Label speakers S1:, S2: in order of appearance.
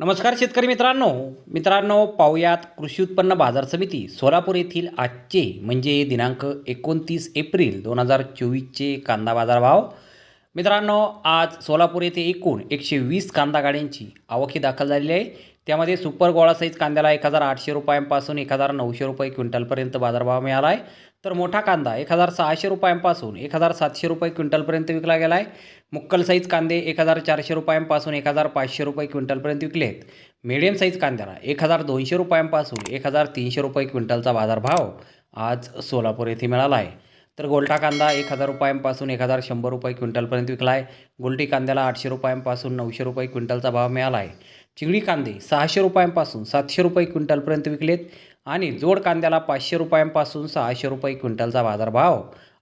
S1: नमस्कार शेतकरी मित्रांनो. मित्रांनो पाहुयात कृषी उत्पन्न बाजार समिती सोलापूर येथील आजचे म्हणजे दिनांक एकोणतीस एप्रिल दोन हजार चोवीसचे कांदा बाजारभाव. मित्रांनो आज सोलापूर येथे एकूण एकशे वीस कांदा गाड्यांची आवक ही दाखल झालेली आहे. त्यामध्ये सुपर गोळा साईज कांद्याला एक हजार आठशे रुपयांपासून एक हजार नऊशे रुपये क्विंटलपर्यंत बाजारभाव मिळाला आहे. तर मोठा कांदा एक हजार सहाशे रुपयांपासून एक हजार सातशे रुपये क्विंटलपर्यंत विकला गेला आहे. मुक्कल साईज कांदे एक हजार चारशे रुपयांपासून एक हजार पाचशे रुपये क्विंटलपर्यंत विकले आहेत. मिडियम साईज कांद्याला एक हजार दोनशे रुपयांपासून एक हजार तीनशे रुपये क्विंटलचा बाजारभाव आज सोलापूर येथे मिळाला आहे. तर गोलटा कांदा एक हजार रुपयांपासून एक हजार शंभर रुपये क्विंटलपर्यंत विकला आहे. गोलटी कांद्याला आठशे रुपयांपासून नऊशे रुपये क्विंटलचा भाव मिळाला आहे. चिंगडी कांदे सहाशे रुपयांपासून सातशे रुपये क्विंटलपर्यंत विकलेत आणि जोड कांद्याला पाचशे रुपयांपासून सहाशे रुपये क्विंटलचा बाजारभाव